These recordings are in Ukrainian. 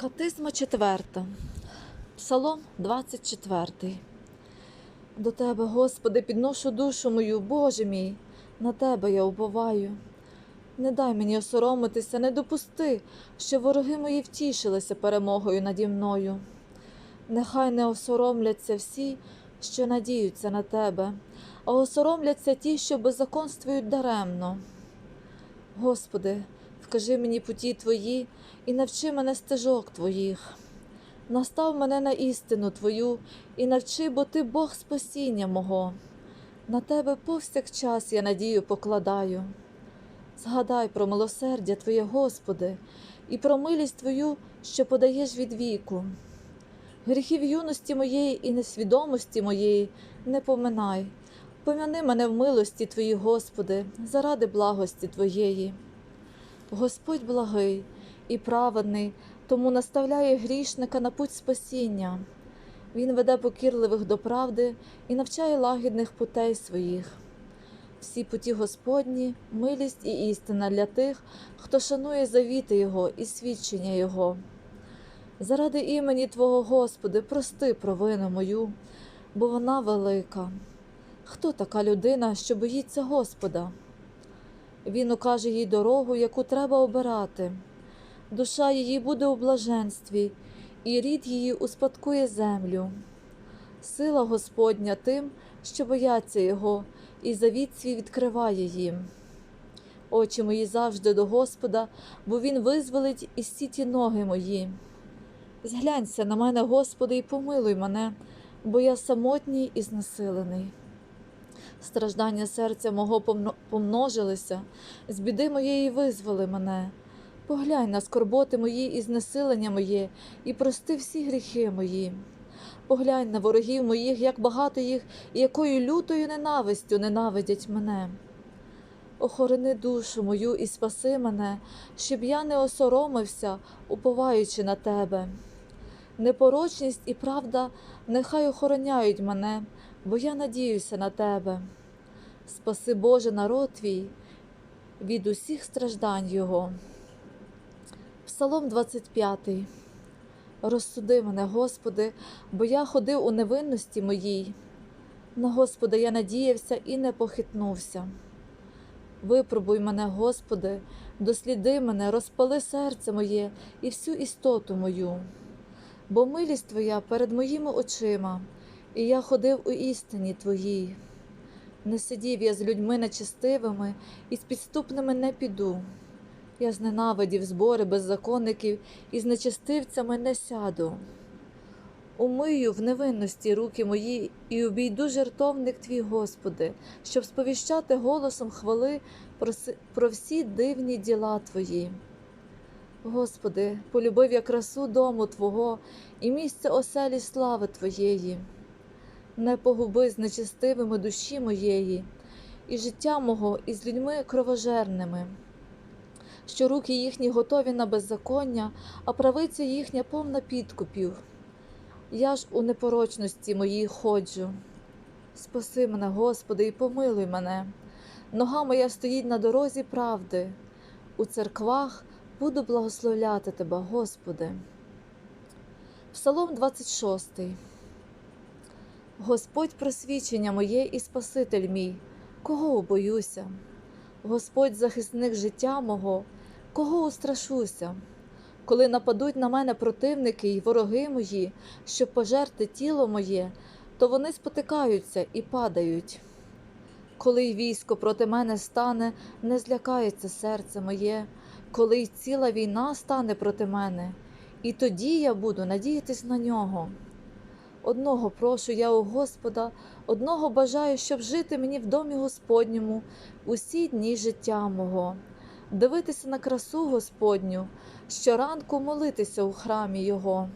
Катизма четверта, Псалом 24. До Тебе, Господи, підношу душу мою, Боже мій, на Тебе я уповаю. Не дай мені осоромитися, не допусти, що вороги мої втішилися перемогою наді мною. Нехай не осоромляться всі, що надіються на Тебе, а осоромляться ті, що беззаконствують даремно. Господи, вкажи мені путі Твої і навчи мене стежок Твоїх. Настав мене на істину Твою і навчи, бо Ти Бог спасіння мого. На Тебе повсякчас я надію покладаю. Згадай про милосердя Твоє, Господи, і про милість Твою, що подаєш від віку. Гріхів юності моєї і несвідомості моєї не поминай. Помяни мене в милості Твої, Господи, заради благості Твоєї. Господь благий і праведний, тому наставляє грішника на путь спасіння. Він веде покірливих до правди і навчає лагідних путей своїх. Всі путі Господні, милість і істина для тих, хто шанує завіти Його і свідчення Його. Заради імені Твого, Господи, прости провину мою, бо вона велика. Хто така людина, що боїться Господа? Він укаже їй дорогу, яку треба обирати. Душа її буде у блаженстві, і рід її успадкує землю. Сила Господня тим, що бояться Його, і завіт свій відкриває їм. Очі мої завжди до Господа, бо Він визволить із сіті ноги мої. Зглянься на мене, Господи, і помилуй мене, бо я самотній і знесилений. Страждання серця мого помножилися, з біди моєї визволи мене. Поглянь на скорботи мої і знесилення моє, і прости всі гріхи мої. Поглянь на ворогів моїх, як багато їх, і якою лютою ненавистю ненавидять мене. Охорони душу мою і спаси мене, щоб я не осоромився, уповаючи на тебе. Непорочність і правда нехай охороняють мене, бо я надіюся на тебе. Спаси Боже народ твій від усіх страждань Його. Псалом 25. Розсуди мене, Господи, бо я ходив у невинності моїй. На Господа я надіявся і не похитнувся. Випробуй мене, Господи, досліди мене, розпали серце моє і всю істоту мою. Бо милість Твоя перед моїми очима, і я ходив у істині Твоїй. Не сидів я з людьми нечестивими і з підступними не піду. Я зненавидів збори беззаконників і з нечестивцями не сяду. Умию в невинності руки мої і обійду жертовник твій, Господи, щоб сповіщати голосом хвали про, всі дивні діла Твої. Господи, полюбив я красу дому Твого і місце оселі слави Твоєї. Не погуби з нечестивими душі моєї, і життя мого із людьми кровожерними, що руки їхні готові на беззаконня, а правиця їхня повна підкупів. Я ж у непорочності моїй ходжу. Спаси мене, Господи, і помилуй мене. Нога моя стоїть на дорозі правди. У церквах буду благословляти Тебе, Господи. Псалом 26. Господь просвічення моє і Спаситель мій, кого боюся? Господь захисник життя мого, кого устрашуся? Коли нападуть на мене противники й вороги мої, щоб пожерти тіло моє, то вони спотикаються і падають. Коли й військо проти мене стане, не злякається серце моє, коли й ціла війна стане проти мене, і тоді я буду надіятись на нього. Одного прошу я у Господа, одного бажаю, щоб жити мені в домі Господньому усі дні життя мого, дивитися на красу Господню, щоранку молитися у храмі Його.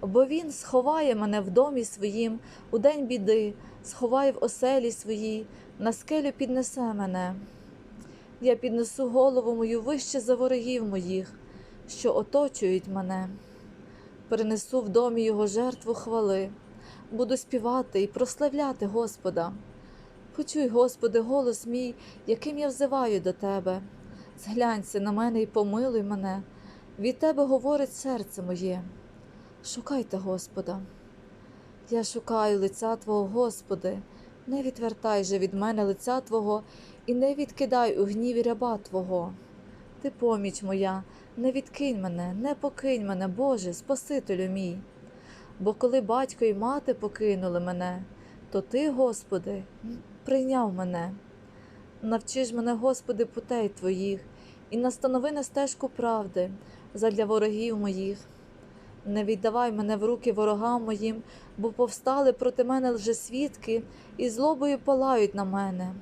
Бо Він сховає мене в домі своїм у день біди, сховає в оселі своїй, на скелю піднесе мене. Я піднесу голову мою вище за ворогів моїх, що оточують мене. Принесу в домі Його жертву хвали, буду співати і прославляти Господа. Почуй, Господи, голос мій, яким я взиваю до Тебе. Зглянься на мене і помилуй мене, Від Тебе говорить серце моє. Шукайте Господа. Я шукаю лиця Твого, Господи, не відвертай же від мене лиця Твого і не відкидай у гніві раба Твого. Ти поміч моя, не відкинь мене, не покинь мене, Боже, Спасителю мій. Бо коли батько і мати покинули мене, то Ти, Господи, прийняв мене. Навчи ж мене, Господи, путей Твоїх, і настанови на стежку правди задля ворогів моїх. Не віддавай мене в руки ворогам моїм, бо повстали проти мене лжесвідки і злобою палають на мене.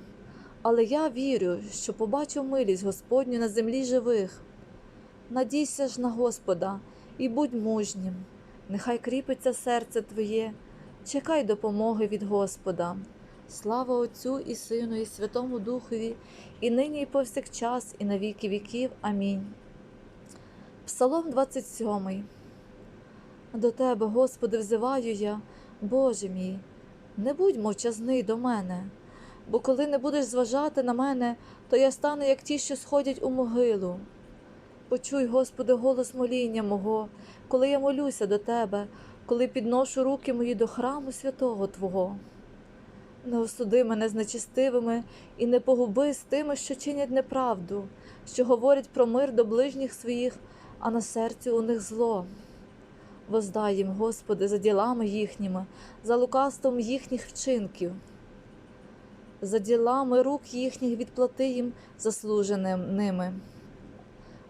Але я вірю, що побачу милість Господню на землі живих. Надійся ж на Господа і будь мужнім, нехай кріпиться серце Твоє, чекай допомоги від Господа. Слава Отцю і Сину, і Святому Духові, і нині, і повсякчас, і на віки віків. Амінь. Псалом 27. До Тебе, Господи, взиваю я, Боже мій, не будь мовчазний до мене, бо коли не будеш зважати на мене, то я стану, як ті, що сходять у могилу. Почуй, Господи, голос моління мого, коли я молюся до Тебе, коли підношу руки мої до храму святого Твого. Не осуди мене з нечистивими і не погуби з тими, що чинять неправду, що говорять про мир до ближніх своїх, а на серці у них зло. Воздай їм, Господи, за ділами їхніми, за лукавством їхніх вчинків, за ділами рук їхніх відплати їм заслуженим ними,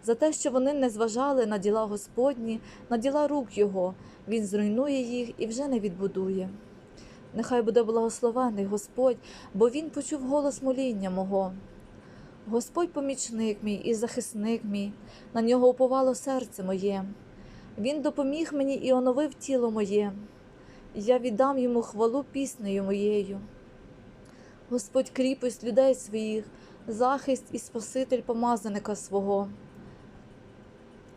за те, що вони не зважали на діла Господні, на діла рук Його, Він зруйнує їх і вже не відбудує. Нехай буде благословений Господь, бо Він почув голос моління мого. Господь помічник мій і захисник мій, на нього уповало серце моє. Він допоміг мені і оновив тіло моє. Я віддам йому хвалу піснею моєю. Господь кріпость людей своїх, захист і Спаситель помазаника свого.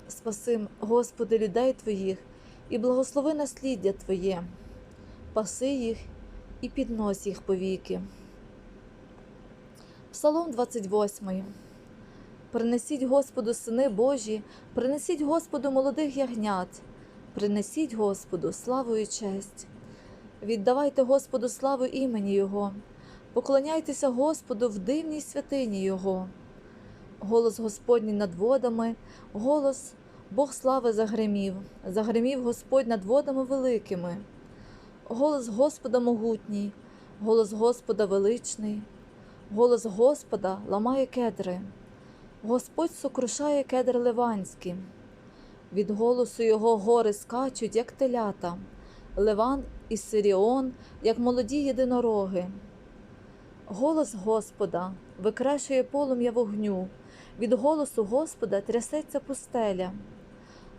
Спасим, Господи, людей Твоїх, і благослови насліддя Твоє, паси їх і піднось їх повіки. Псалом 28. Принесіть Господу сини Божі, принесіть Господу молодих ягнят, принесіть Господу славу і честь. Віддавайте Господу славу імені Його, поклоняйтеся Господу в дивній святині Його. Голос Господній над водами, голос Бог слави загримів, загримів Господь над водами великими. Голос Господа могутній, голос Господа величний, голос Господа ламає кедри. Господь сокрушає кедр Ливанський. Від голосу його гори скачуть, як телята, Ливан і Сиріон, як молоді єдинороги. Голос Господа викрешує полум'я вогню, від голосу Господа трясеться пустеля,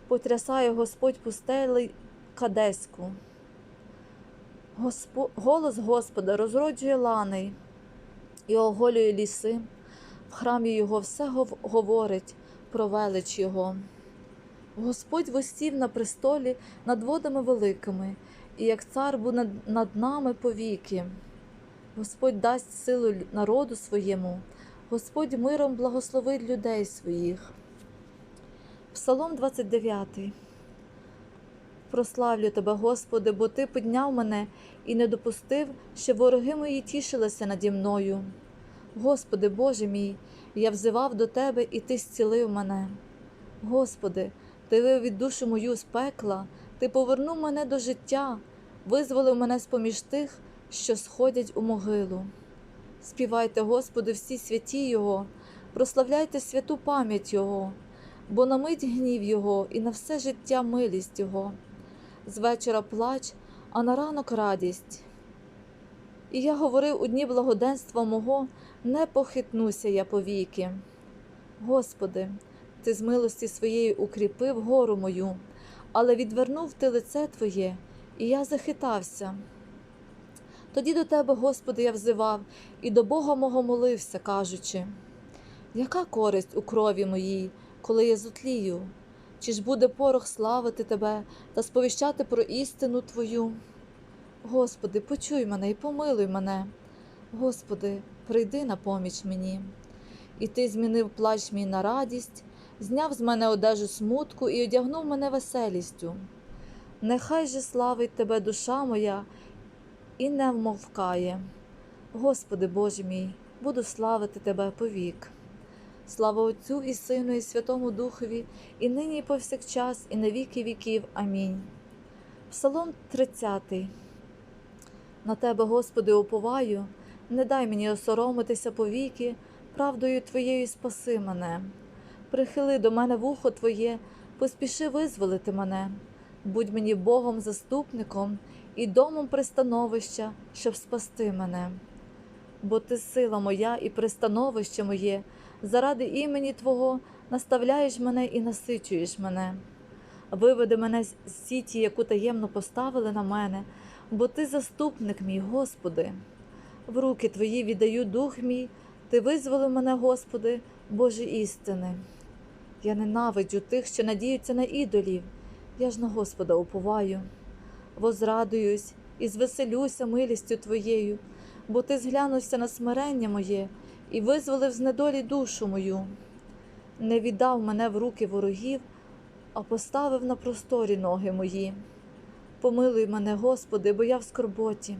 потрясає Господь пустелі Кадеську. Госпо... Голос Господа розроджує лани і оголює ліси. В храмі його все гов- говорить про велич Його. Господь восів на престолі над водами великими, і як цар був над нами повіки. Господь дасть силу народу своєму, Господь миром благословить людей своїх. Псалом 29. Прославлю тебе, Господи, бо Ти підняв мене і не допустив, щоб вороги мої тішилися наді мною. Господи, Боже мій, я взивав до Тебе, і Ти зцілив мене. Господи, Ти вивів душу мою з пекла, Ти повернув мене до життя, визволив мене з поміж тих, що сходять у могилу. Співайте, Господи, всі святі Його, прославляйте святу пам'ять Його, бо на мить гнів Його і на все життя милість Його. З вечора плач, а на ранок радість. І я говорив у дні благоденства мого, не похитнуся я повіки. Господи, Ти з милості своєї укріпив гору мою, але відвернув ти лице Твоє, і я захитався. Тоді до Тебе, Господи, я взивав, і до Бога мого молився, кажучи, яка користь у крові моїй, коли я зутлію? Чи ж буде порох славити Тебе та сповіщати про істину Твою? Господи, почуй мене і помилуй мене. Господи, прийди на поміч мені. І Ти змінив плач мій на радість, зняв з мене одежу смутку і одягнув мене веселістю. Нехай же славить тебе душа моя і не вмовкає. Господи Боже мій, буду славити Тебе повік. Слава Отцю і Сину, і Святому Духові, і нині, і повсякчас, і на віки віків. Амінь. Псалом 30. На Тебе, Господи, уповаю, не дай мені осоромитися повіки, правдою Твоєю спаси мене. Прихили до мене вухо Твоє, поспіши визволити мене. Будь мені Богом заступником і домом пристановища, щоб спасти мене. Бо ти сила моя і пристановище моє, заради імені Твого наставляєш мене і насичуєш мене. Виведи мене з сіті, яку таємно поставили на мене, бо ти заступник мій, Господи. В руки Твої віддаю дух мій, Ти визволив мене, Господи, Боже істини. Я ненавиджу тих, що надіються на ідолів, я ж на Господа уповаю. Возрадуюсь і звеселюся милістю Твоєю, бо Ти зглянувся на смирення моє і визволив з недолі душу мою. Не віддав мене в руки ворогів, а поставив на просторі ноги мої. Помилуй мене, Господи, бо я в скорботі.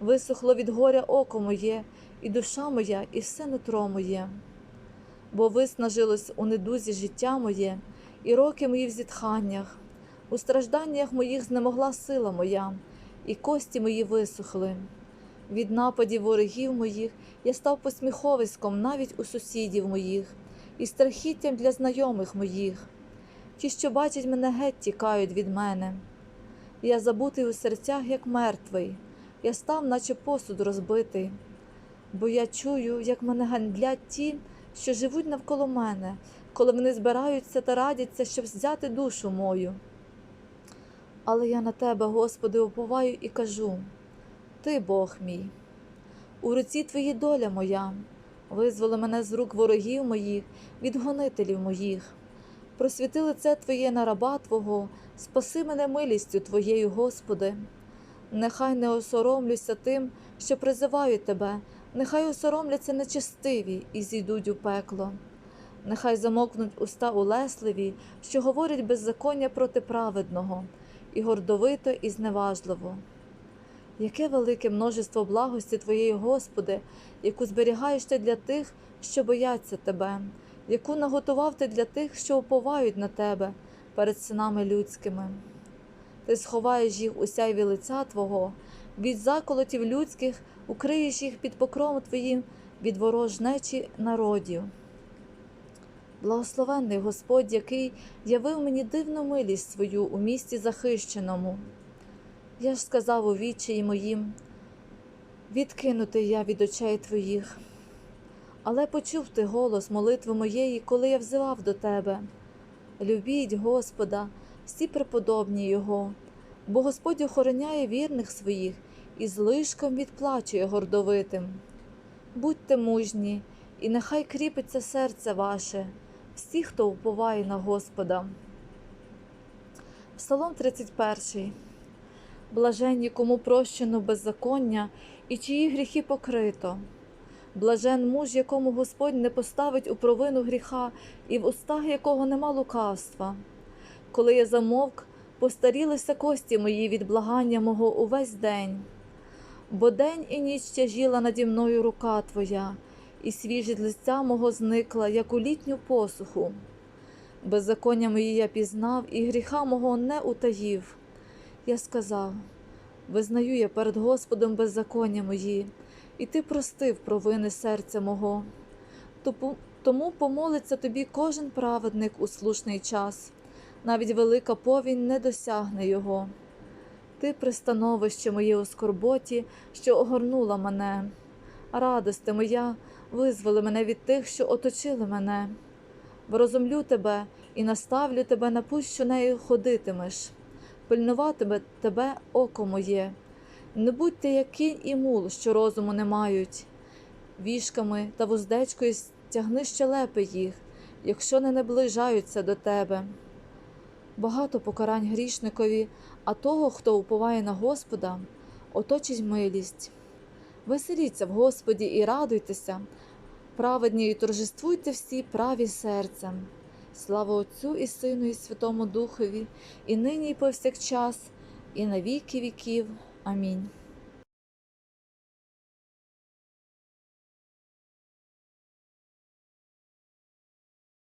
Висохло від горя око моє, і душа моя, і все нутро моє. Бо виснажилось у недузі життя моє, і роки мої в зітханнях. У стражданнях моїх знемогла сила моя, і кості мої висохли. Від нападів ворогів моїх я став посміховиськом навіть у сусідів моїх, і страхіттям для знайомих моїх. Ті, що бачать мене геть, тікають від мене. Я забутий у серцях, як мертвий, я став, наче посуд розбитий, бо я чую, як мене гандлять ті, що живуть навколо мене, коли вони збираються та радяться, щоб взяти душу мою. Але я на тебе, Господи, уповаю і кажу: Ти Бог мій, у руці твої доля моя, визволи мене з рук ворогів моїх, від гонителів моїх. Просвіти лице Твоє на раба Твого, спаси мене милістю Твоєю, Господи. Нехай не осоромлюся тим, що призиваю Тебе, нехай осоромляться нечестиві і зійдуть у пекло. Нехай замокнуть уста улесливі, що говорять беззаконня проти праведного, і гордовито, і зневажливо. Яке велике множество благості Твоєї, Господи, яку зберігаєш ти для тих, що бояться Тебе, яку наготував ти для тих, що уповають на Тебе перед синами людськими. Ти сховаєш їх у сяйві лиця Твого, від заколотів людських укриєш їх під покровом Твоїм від ворожнечі народів. Благословенний Господь, який явив мені дивну милість свою у місті захищеному. Я ж сказав у відчаї моїм, відкинутий я від очей твоїх. Але почув ти голос молитви моєї, коли я взивав до тебе. Любіть Господа, всі преподобні Його, бо Господь охороняє вірних своїх і злишком відплачує гордовитим. Будьте мужні, і нехай кріпиться серце ваше, всі, хто уповає на Господа. Псалом 31. Блаженні, кому прощено беззаконня і чиї гріхи покрито. Блажен муж, якому Господь не поставить у провину гріха, і в устах якого нема лукавства. Коли я замовк, постарілися кості мої від благання мого увесь день. Бо день і ніч тяжіла наді мною рука Твоя, і свіжість лиця мого зникла, як у літню посуху. Беззаконня мої я пізнав, і гріха мого не утаїв. Я сказав: визнаю я перед Господом беззаконня мої, і ти простив провини серця мого. Тому помолиться тобі кожен праведник у слушний час, навіть велика повінь не досягне його. Ти пристановище моє у скорботі, що огорнула мене. Радости моя, визволи мене від тих, що оточили мене. Врозумлю тебе і наставлю тебе на путь, що нею ходитимеш. Пильнуватиме тебе око моє. Не будьте як кінь і мул, що розуму не мають. Вішками та вуздечкою стягни щелепи їх, якщо не наближаються до тебе. Багато покарань грішникові, а того, хто уповає на Господа, оточить милість. Веселіться в Господі і радуйтеся, праведні і торжествуйте всі праві серцем. Слава Отцю і Сину, і Святому Духові, і нині, і повсякчас, і на віки віків. Амінь.